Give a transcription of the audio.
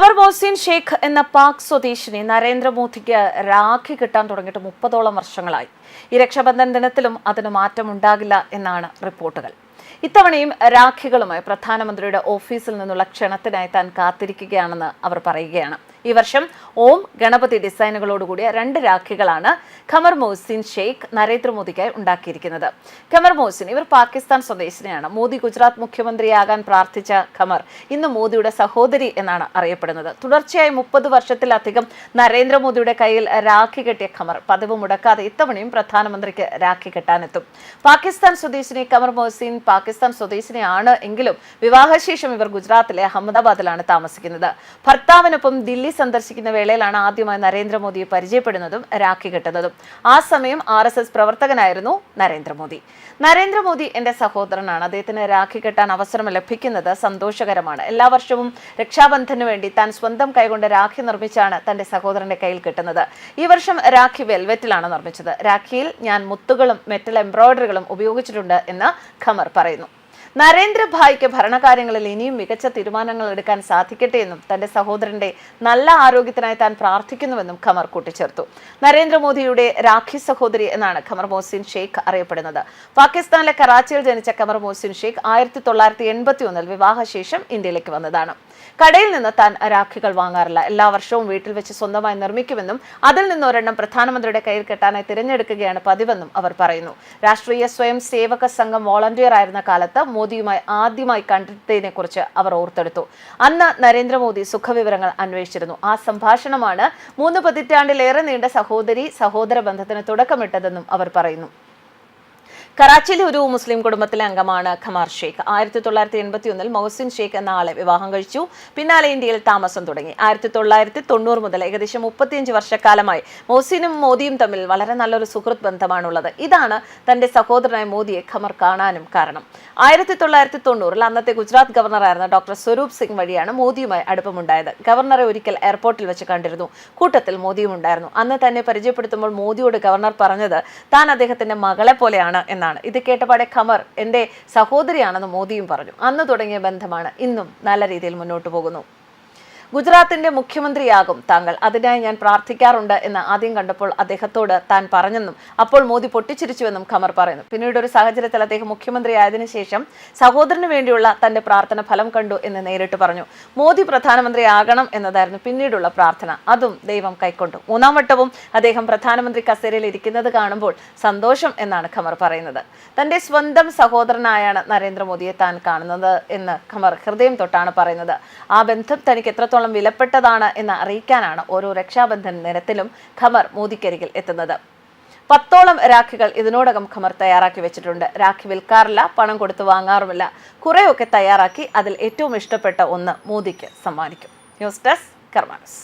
ഖബർ മോസിൻ ഷെയ്ഖ് എന്ന പാക് സ്വദേശിനി നരേന്ദ്രമോദിക്ക് രാഖി കിട്ടാൻ തുടങ്ങിയിട്ട് മുപ്പതോളം വർഷങ്ങളായി. ഈ രക്ഷാബന്ധൻ ദിനത്തിലും അതിന് മാറ്റമുണ്ടാകില്ല എന്നാണ് റിപ്പോർട്ടുകൾ. ഇത്തവണയും രാഖികളുമായി പ്രധാനമന്ത്രിയുടെ ഓഫീസിൽ നിന്നുള്ള ക്ഷണത്തിനായി താൻ കാത്തിരിക്കുകയാണെന്ന് അവർ പറയുകയാണ്. ഈ വർഷം ഓം ഗണപതി ഡിസൈനുകളോടുകൂടിയ രണ്ട് രാഖികളാണ് ഖമർ മോഹ്സിൻ ഷെയ്ഖ് നരേന്ദ്രമോദിക്കായി ഉണ്ടാക്കിയിരിക്കുന്നത്. ഖമർ മോഹ്സിൻ ഇവർ പാകിസ്ഥാൻ സ്വദേശിനിയാണ്. മോദി ഗുജറാത്ത് മുഖ്യമന്ത്രിയാകാൻ പ്രാർത്ഥിച്ച ഖമർ ഇന്ന് മോദിയുടെ സഹോദരി എന്നാണ് അറിയപ്പെടുന്നത്. തുടർച്ചയായി മുപ്പത് വർഷത്തിലധികം നരേന്ദ്രമോദിയുടെ കയ്യിൽ രാഖി കെട്ടിയ ഖമർ പതിവ് മുടക്കാതെ ഇത്തവണയും പ്രധാനമന്ത്രിക്ക് രാഖി കെട്ടാനെത്തും. പാകിസ്ഥാൻ സ്വദേശിനി ഖമർ മോഹ്സിൻ പാകിസ്ഥാൻ സ്വദേശിനിയാണ് എങ്കിലും വിവാഹശേഷം ഇവർ ഗുജറാത്തിലെ അഹമ്മദാബാദിലാണ് താമസിക്കുന്നത്. ഭർത്താവിനൊപ്പം ദില്ലി സന്ദർശിക്കുന്ന വേളയിലാണ് ആദ്യമായി നരേന്ദ്രമോദിയെ പരിചയപ്പെടുന്നതും രാഖി കെട്ടുന്നതും. ആ സമയം ആർ എസ് എസ് പ്രവർത്തകനായിരുന്നു നരേന്ദ്രമോദി. നരേന്ദ്രമോദി എന്റെ സഹോദരനാണ്. അദ്ദേഹത്തിന് രാഖി കെട്ടാൻ അവസരം ലഭിക്കുന്നത് സന്തോഷകരമാണ്. എല്ലാ വർഷവും രക്ഷാബന്ധന് വേണ്ടി താൻ സ്വന്തം കൈകൊണ്ട് രാഖി നിർമ്മിച്ചാണ് തന്റെ സഹോദരന്റെ കയ്യിൽ കിട്ടുന്നത്. ഈ വർഷം രാഖി വെൽവെറ്റിലാണ് നിർമ്മിച്ചത്. രാഖിയിൽ ഞാൻ മുത്തുകളും മെറ്റൽ എംബ്രോയിഡറികളും ഉപയോഗിച്ചിട്ടുണ്ട് എന്ന് ഖമർ പറയുന്നു. നരേന്ദ്രഭായിക്ക് ഭരണകാര്യങ്ങളിൽ ഇനിയും മികച്ച തീരുമാനങ്ങൾ എടുക്കാൻ സാധിക്കട്ടെ എന്നും തന്റെ സഹോദരന്റെ നല്ല ആരോഗ്യത്തിനായി താൻ പ്രാർത്ഥിക്കുന്നുവെന്നും ഖമർ കൂട്ടിച്ചേർത്തു. നരേന്ദ്രമോദിയുടെ രാഖി സഹോദരി എന്നാണ് ഖമർ മോഹ്സിൻ ഷെയ്ഖ് അറിയപ്പെടുന്നത്. പാകിസ്ഥാനിലെ കറാച്ചിയിൽ ജനിച്ച ഖമർ മോഹ്സിൻ ഷെയ്ഖ് ആയിരത്തി തൊള്ളായിരത്തി എൺപത്തി ഒന്നിൽ വിവാഹശേഷം ഇന്ത്യയിലേക്ക് വന്നതാണ്. കടയിൽ നിന്ന് താൻ രാഖികൾ വാങ്ങാറില്ല. എല്ലാ വർഷവും വീട്ടിൽ വെച്ച് സ്വന്തമായി നിർമ്മിക്കുമെന്നും അതിൽ നിന്ന് ഒരെണ്ണം പ്രധാനമന്ത്രിയുടെ കയ്യിൽ കെട്ടാനായി തിരഞ്ഞെടുക്കുകയാണ് പതിവെന്നും അവർ പറയുന്നു. രാഷ്ട്രീയ സ്വയം സേവക സംഘം വോളണ്ടിയർ ആയിരുന്ന കാലത്ത് മോദിയുമായി ആദ്യമായി കണ്ടെത്തിയതിനെ കുറിച്ച് അവർ ഓർത്തെടുത്തു. അന്ന് നരേന്ദ്രമോദി സുഖവിവരങ്ങൾ അന്വേഷിച്ചിരുന്നു. ആ സംഭാഷണമാണ് മൂന്ന് പതിറ്റാണ്ടിലേറെ നീണ്ട സഹോദരി സഹോദര ബന്ധത്തിന് തുടക്കമിട്ടതെന്നും അവർ പറയുന്നു. കറാച്ചിയിലെ ഒരു മുസ്ലിം കുടുംബത്തിലെ അംഗമാണ് ഖമാർ ഷെയ്ഖ്. ആയിരത്തി തൊള്ളായിരത്തി എൺപത്തി ഒന്നിൽ മൊഹസിൻ ഷെയ്ഖ് എന്ന ആളെ വിവാഹം കഴിച്ചു. പിന്നാലെ ഇന്ത്യയിൽ താമസം തുടങ്ങി. ആയിരത്തി തൊള്ളായിരത്തി തൊണ്ണൂറ് മുതൽ ഏകദേശം മുപ്പത്തിയഞ്ച് വർഷക്കാലമായി മൊഹസിനും മോദിയും തമ്മിൽ വളരെ നല്ലൊരു സുഹൃത്ത് ബന്ധമാണുള്ളത്. ഇതാണ് തന്റെ സഹോദരനായ മോദിയെ ഖമർ കാണാനും കാരണം. ആയിരത്തി തൊള്ളായിരത്തി തൊണ്ണൂറിൽ അന്നത്തെ ഗുജറാത്ത് ഗവർണറായിരുന്ന ഡോക്ടർ സ്വരൂപ് സിംഗ് വഴിയാണ് മോദിയുമായി അടുപ്പമുണ്ടായത്. ഗവർണറെ ഒരിക്കൽ എയർപോർട്ടിൽ വെച്ച് കണ്ടിരുന്നു. കൂട്ടത്തിൽ മോദിയും ഉണ്ടായിരുന്നു അന്ന് തന്നെ പരിചയപ്പെടുത്തുമ്പോൾ മോദിയോട് ഗവർണർ പറഞ്ഞത് താൻ അദ്ദേഹത്തിന്റെ മകളെ പോലെയാണ് എന്നാണ്. ഇത് കേട്ടപാടെ ഖമർ എന്റെ സഹോദരിയാണെന്ന് മോദിയും പറഞ്ഞു. അന്ന് തുടങ്ങിയ ബന്ധമാണ് ഇന്നും നല്ല രീതിയിൽ മുന്നോട്ട് പോകുന്നു. ഗുജറാത്തിന്റെ മുഖ്യമന്ത്രിയാകും താങ്കൾ. അതിനായി ഞാൻ പ്രാർത്ഥിക്കാറുണ്ട് എന്ന് ആദ്യം കണ്ടപ്പോൾ അദ്ദേഹത്തോട് താൻ പറഞ്ഞെന്നും അപ്പോൾ മോദി പൊട്ടിച്ചിരിച്ചുവെന്നും ഖമർ പറയുന്നു. പിന്നീട് ഒരു സാഹചര്യത്തിൽ അദ്ദേഹം മുഖ്യമന്ത്രിയായതിനു ശേഷം സഹോദരന് വേണ്ടിയുള്ള തന്റെ പ്രാർത്ഥന ഫലം കണ്ടു എന്ന് നേരിട്ട് പറഞ്ഞു. മോദി പ്രധാനമന്ത്രിയാകണം എന്നതായിരുന്നു പിന്നീടുള്ള പ്രാർത്ഥന. അതും ദൈവം കൈക്കൊണ്ടു. മൂന്നാം വട്ടവും അദ്ദേഹം പ്രധാനമന്ത്രി കസേരയിൽ ഇരിക്കുന്നത് കാണുമ്പോൾ സന്തോഷം എന്നാണ് ഖമർ പറയുന്നത്. തന്റെ സ്വന്തം സഹോദരനായാണ് നരേന്ദ്രമോദിയെ താൻ കാണുന്നത് എന്ന് ഖമർ ഹൃദയം തൊട്ടാണ് പറയുന്നത്. ആ ബന്ധം തനിക്ക് എത്രത്തോളം വിലപ്പെട്ടതാണ് എന്ന് അറിയിക്കാനാണ് ഓരോ രക്ഷാബന്ധൻ നിരത്തിലും ഖമർ മോദിക്കരികിൽ എത്തുന്നത്. പത്തോളം രാഖികൾ ഇതിനോടകം ഖമർ തയ്യാറാക്കി വെച്ചിട്ടുണ്ട്. രാഖി വിൽക്കാറില്ല പണം കൊടുത്ത് വാങ്ങാറുമില്ല. കുറേയൊക്കെ തയ്യാറാക്കി അതിൽ ഏറ്റവും ഇഷ്ടപ്പെട്ട ഒന്ന് മോദിക്ക് സമ്മാനിക്കും. News desk കർമാനസ്.